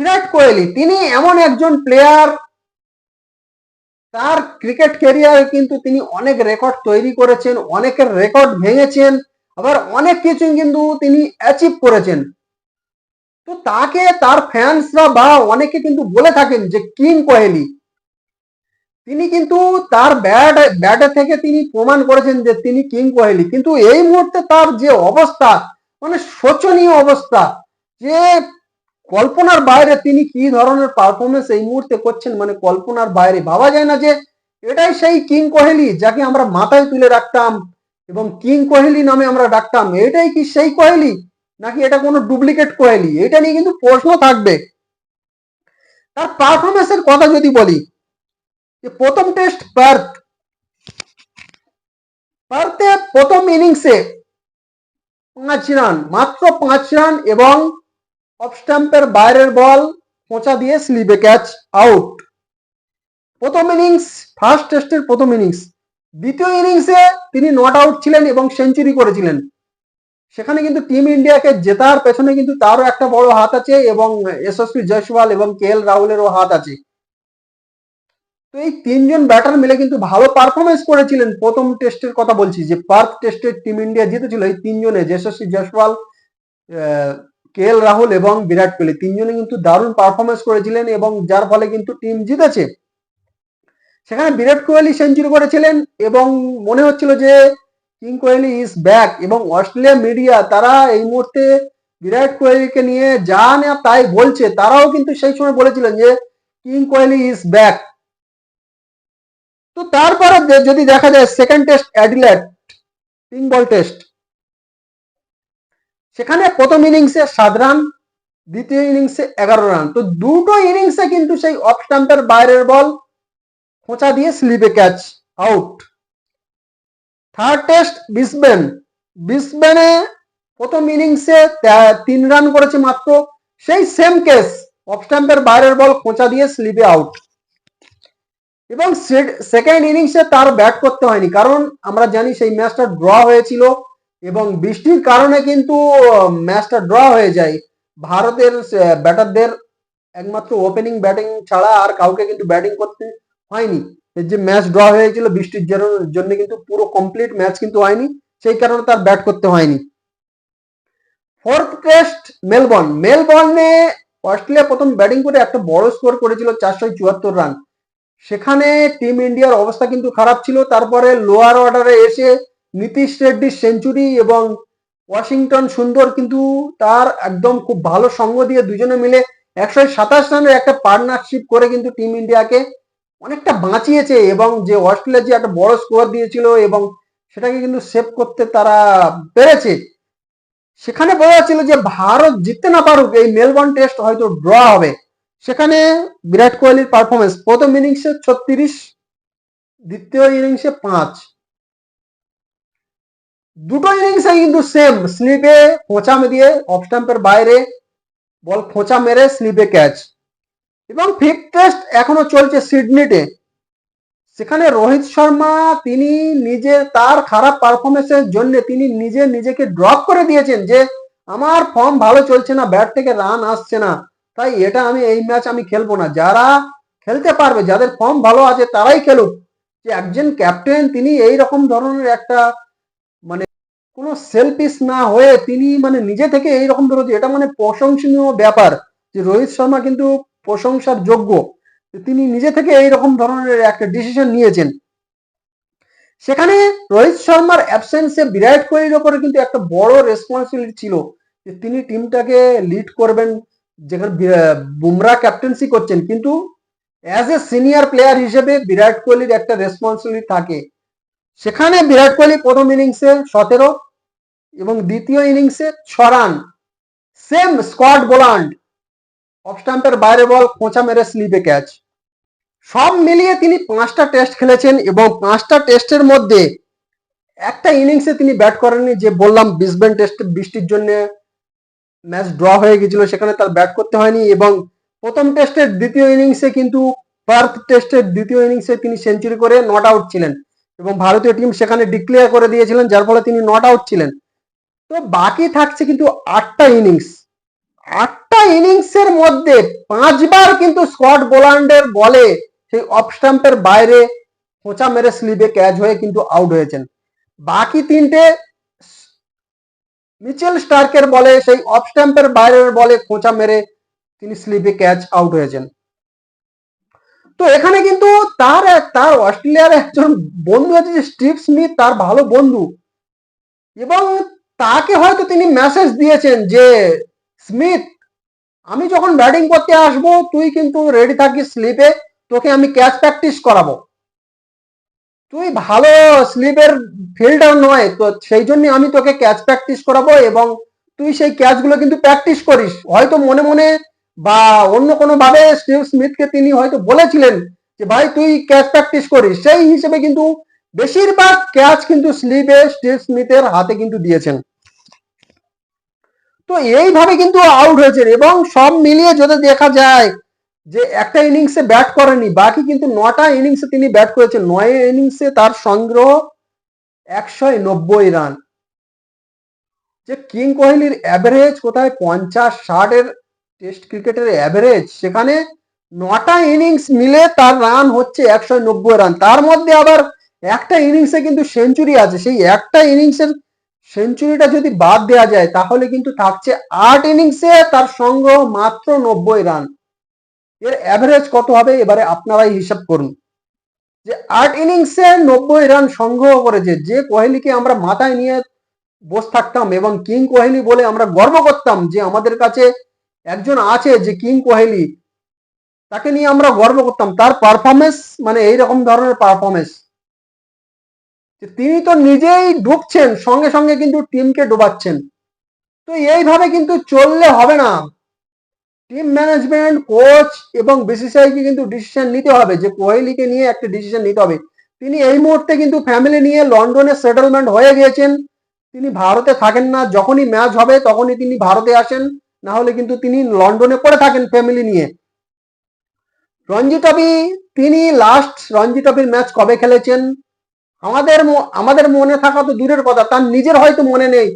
বিরাট কোহলি, তিনি এমন একজন প্লেয়ার তার ক্রিকেট ক্যারিয়ারে কিন্তু তিনি অনেক রেকর্ড তৈরি করেছেন, অনেকের রেকর্ড ভেঙেছেন, আবার অনেক কিছু কিন্তু তিনি অ্যাচিভ করেছেন। তো তাকে তার ফ্যান্সরা বা অনেকে কিন্তু বলে থাকেন যে কিং কোহলি। তিনি কিন্তু তার ব্যাট ব্যাটে থেকে তিনি প্রমাণ করেছেন যে, তিনি কিং কোহলি। কিন্তু এই মুহূর্তে তার যে অবস্থা মানে শোচনীয় অবস্থা, যে কল্পনার বাইরে তিনি কি ধরনের পারফরমেন্স এই মুহূর্তে করছেন? মানে কল্পনার বাইরে। ভাবা যায় না যে এটাই সেই কিং কোহলি যাকে আমরা মাথায় তুলে রাখতাম এবং কিং কোহলি নামে আমরা ডাকতাম। এটাই কি সেই কোহলি? নাকি এটা কোনো ডুপ্লিকেট কোহলি? এটা নিয়ে কিন্তু প্রশ্ন থাকবে। তার পারফরমেন্সের কথা যদি বলি, যে প্রথম টেস্ট পার্থ। পার্থে প্রথম ইনিংসে পাঁচ রান, মাত্র পাঁচ রান এবং অফ স্টাম্পের বাইরের বল পৌঁছা দিয়ে স্লিপে ক্যাচ আউট প্রথম ইনিংস ফার্স্ট টেস্টের প্রথম ইনিংস দ্বিতীয় ইনিংসে তিনি নট আউট ছিলেন এবং সেঞ্চুরি করেছিলেন। সেখানে কিন্তু টিম ইন্ডিয়াকে জেতার পেছনে কিন্তু তারও একটা বড় হাত আছে এবং যশস্বী জয়সওয়াল এবং কে এল রাহুলেরও হাত আছে। তো এই তিনজন ব্যাটার মিলে কিন্তু ভালো পারফরমেন্স করেছিলেন। প্রথম টেস্টের কথা বলছি যে পার্থ টেস্টের টিম ইন্ডিয়া জিতেছিল এই তিনজনে যশস্বী জয়সওয়াল কে এল রাহুল এবং বিরাট কোহলি। তিনজনে কিন্তু দারুণ পারফরমেন্স করেছিলেন এবং যার ফলে কিন্তু টিম জিতেছে। সেখানে বিরাট কোহলি সেঞ্চুরি করেছিলেন এবং মনে হচ্ছিল যে কিং কোহলি ইজ ব্যাক এবং অস্ট্রেলিয়া মিডিয়া তারা এই মুহূর্তে বিরাট কোহলিকে নিয়ে যা না তাই বলছে, তারাও কিন্তু সেই সময় বলেছিলেন যে কিং কোহলি ইজ ব্যাক তো তারপরে যদি দেখা যায় second test Adelaide pink ball test সেখানে প্রথম ইনিংসে সাত রান দ্বিতীয় ইনিংসে এগারো রান তো দুটো ইনিংসে কিন্তু সেই অফ স্টাম্পের বাইরের বল খোঁচা দিয়ে স্লিপে catch out third test Brisbane বিসবেনে প্রথম ইনিংসে তিন রান করেছে মাত্র। সেই সেম কেস অফ স্টাম্পের বাইরের বল খোঁচা দিয়ে স্লিপে আউট এবং সেকেন্ড ইনিংসে তার ব্যাট করতে হয়নি। কারণ আমরা জানি সেই ম্যাচটা ড্র হয়েছিল। এবং বৃষ্টির কারণে কিন্তু ম্যাচটা ড্র হয়ে যায়। ভারতের ব্যাটারদের একমাত্র ওপেনিং ব্যাটিং ছাড়া আর কাউকে কিন্তু ব্যাটিং করতে হয়নি। যে ম্যাচ ড্র হয়েছিল বৃষ্টির জন্য কিন্তু পুরো কমপ্লিট ম্যাচ কিন্তু হয়নি, সেই কারণে তার ব্যাট করতে হয়নি। ফোর্থ টেস্ট মেলবর্ন মেলবর্নে অস্ট্রেলিয়া প্রথম ব্যাটিং করে একটা বড় স্কোর করেছিল চারশো চুয়াত্তর রান সেখানে টিম ইন্ডিয়ার অবস্থা কিন্তু খারাপ ছিল, তারপরে লোয়ার অর্ডারে এসে নীতিশ রেড্ডির সেঞ্চুরি এবং ওয়াশিংটন সুন্দর কিন্তু তার একদম খুব ভালো সঙ্গ দিয়ে দুজনে মিলে একশো সাতাশ রানের একটা পার্টনারশিপ করে কিন্তু টিম ইন্ডিয়াকে অনেকটা বাঁচিয়েছে এবং যে অস্ট্রেলিয়া যে একটা বড় স্কোর দিয়েছিল এবং সেটাকে কিন্তু সেভ করতে তারা পেরেছে। সেখানে বোঝা যাচ্ছিল যে ভারত জিততে না পারুক, এই মেলবর্ন টেস্ট হয়তো ড্র হবে। সেখানে বিরাট কোহলির পারফরমেন্স প্রথম ইনিংসে ছত্রিশ, দ্বিতীয় ইনিংসে পাঁচ। দুটো ইনিংসে কিন্তু সেম স্লিপে খোঁচা দিয়ে অফ স্টাম্পের বাইরে বল খোঁচা মেরে স্লিপে ক্যাচ এবং ফিফথ টেস্ট এখনও চলছে সিডনিতে। সেখানে রোহিত শর্মা তিনি নিজে তার খারাপ পারফরমেন্সের জন্য তিনি নিজে নিজেকে ড্রপ করে দিয়েছেন যে, আমার ফর্ম ভালো চলছে না ব্যাট থেকে রান আসছে না। তাই এটা আমি এই ম্যাচ আমি খেলব না। যারা খেলতে পারবে, যাদের ফর্ম ভালো আছে তারাই খেলুক। যে একজন ক্যাপ্টেন তিনি এই রকম ধরনের একটা কোনো সেলফিস না হয়ে তিনি মানে নিজে থেকে এই রকম ধরো এটা মানে প্রশংসনীয় ব্যাপার যে, রোহিত শর্মা কিন্তু প্রশংসার যোগ্য। তিনি নিজে থেকে এই রকম ধরনের একটা ডিসিশন নিয়েছেন। সেখানে রোহিত শর্মার অ্যাবসেন্সে বিরাট কোহলির ওপরে কিন্তু একটা বড় রেসপন্সিবিলিটি ছিল যে, তিনি টিমটাকে লিড করবেন, যেখানে বুমরা ক্যাপ্টেন্সি করছেন। কিন্তু অ্যাজ এ সিনিয়র প্লেয়ার হিসেবে বিরাট কোহলির একটা রেসপন্সিবিলিটি থাকে। সেখানে বিরাট কোহলি প্রথম ইনিংসে সতেরো এবং দ্বিতীয় ইনিংসে ছ run same squad Boland off স্টাম্পের বাইরে বল, খোঁচা মেরে স্লিপে ক্যাচ। সব মিলিয়ে তিনি পাঁচটা টেস্ট খেলেছেন এবং পাঁচটা টেস্টের মধ্যে একটা ইনিংসে তিনি ব্যাট করেননি যে বললাম বিসবেন টেস্ট বৃষ্টির জন্য ম্যাচ ড্র হয়ে গেছিল, সেখানে তার ব্যাট করতে হয়নি এবং প্রথম টেস্টের দ্বিতীয় ইনিংসে কিন্তু পার্থ টেস্টের দ্বিতীয় ইনিংসে তিনি সেঞ্চুরি করে নট আউট ছিলেন এবং ভারতীয় টিম সেখানে ডিক্লেয়ার করে দিয়েছিলেন, যার ফলে তিনি নট আউট ছিলেন। তো বাকি থাকছে কিন্তু আটটা ইনিংস আটটা ইনিংসের মধ্যে পাঁচবার কিন্তু স্কট বোলান্ডের বলে সেই অফ স্টাম্পের বাইরে খোঁচা মেরে স্লিপে ক্যাচ হয়ে কিন্তু আউট হয়েছেন। বাকি তিনটে মিচেল স্টার্কের বলে সেই অফ স্টাম্পের বাইরের বলে খোঁচা মেরে তিনি স্লিপে ক্যাচ আউট হয়েছেন। তো এখানে কিন্তু তার তার অস্ট্রেলিয়ার একজন বন্ধু আছে, যে স্টিভ স্মিথ, তার ভালো বন্ধু। এবং তাকে হয়তো তিনি মেসেজ দিয়েছেন যে, স্মিথ, আমি যখন ব্যাটিং করতে আসব, তুই কিন্তু রেডি থাকিস স্লিপে তোকে আমি ক্যাচ প্র্যাকটিস করাবো। তুই ভালো স্লিপের ফিল্ডার নয়, তো সেই জন্য আমি তোকে ক্যাচ প্র্যাকটিস করাবো এবং তুই সেই ক্যাচগুলো কিন্তু প্র্যাকটিস করিস। হয়তো মনে মনে বা অন্য কোনো ভাবে স্টিভ স্মিথকে তিনি হয়তো বলেছিলেন যে, ভাই, তুই ক্যাচ প্র্যাকটিস করিস। সেই হিসেবে কিন্তু বেশিরভাগ ক্যাচ কিন্তু স্লিপে স্টিভ স্মিথের হাতে কিন্তু দিয়েছেন। তো এইভাবে কিন্তু আউট হয়েছেন এবং সব মিলিয়ে যদি দেখা যায় যে একটা ইনিংসে ব্যাট করেনি, বাকি কিন্তু নটা ইনিংসে তিনি ব্যাট করেছেন। নয় ইনিংসে তার সংগ্রহ একশো নব্বই রান যে কিং কোহলির অ্যাভারেজ কোথায়? পঞ্চাশ ষাটের টেস্ট ক্রিকেটের অ্যাভারেজ সেখানে নটা ইনিংস মিলে তার রান হচ্ছে একশো নব্বই রান তার মধ্যে আবার একটা ইনিংসে কিন্তু সেঞ্চুরি আছে। সেই একটা ইনিংসের সেঞ্চুরিটা যদি বাদ দেওয়া যায়, তাহলে কিন্তু থাকছে আট ইনিংসে তার সংগ্রহ মাত্র নব্বই রান। এর অ্যাভারেজ কত হবে? এবারে আপনারাই হিসাব করুন। যে আট ইনিংসে নব্বই রান সংগ্রহ করেছে, যে কোহলিকে আমরা মাথায় নিয়ে বসে থাকতাম এবং কিং কোহলি বলে আমরা গর্ব করতাম যে আমাদের কাছে একজন আছে যে কিং কোহলি, তাকে নিয়ে আমরা গর্ব করতাম। তার পারফরমেন্স মানে এইরকম ধরনের পারফরমেন্স তিনি তো নিজেই ডুবছেন সঙ্গে সঙ্গে কিন্তু টিমকে ডোবাচ্ছেন। তো এইভাবে কিন্তু চললে হবে না। টিম ম্যানেজমেন্ট, কোচ এবং বিসিসিআইকে কিন্তু ডিসিশন নিতে হবে যে কোহলিকে নিয়ে একটা ডিসিশন নিতে হবে। তিনি এই মুহূর্তে কিন্তু ফ্যামিলি নিয়ে লন্ডনে সেটেলমেন্ট হয়ে গিয়েছেন। তিনি ভারতে থাকেন না। যখনই ম্যাচ হবে তখনই তিনি ভারতে আসেন। না হলে কিন্তু তিনি লন্ডনে পড়ে থাকেন ফ্যামিলি নিয়ে। রঞ্জি ট্রফি, তিনি লাস্ট রঞ্জি ট্রফির ম্যাচ কবে খেলেছেন? আমাদের আমাদের মনে থাকা তো দূরের কথা তার নিজের হয়তো মনে নেই।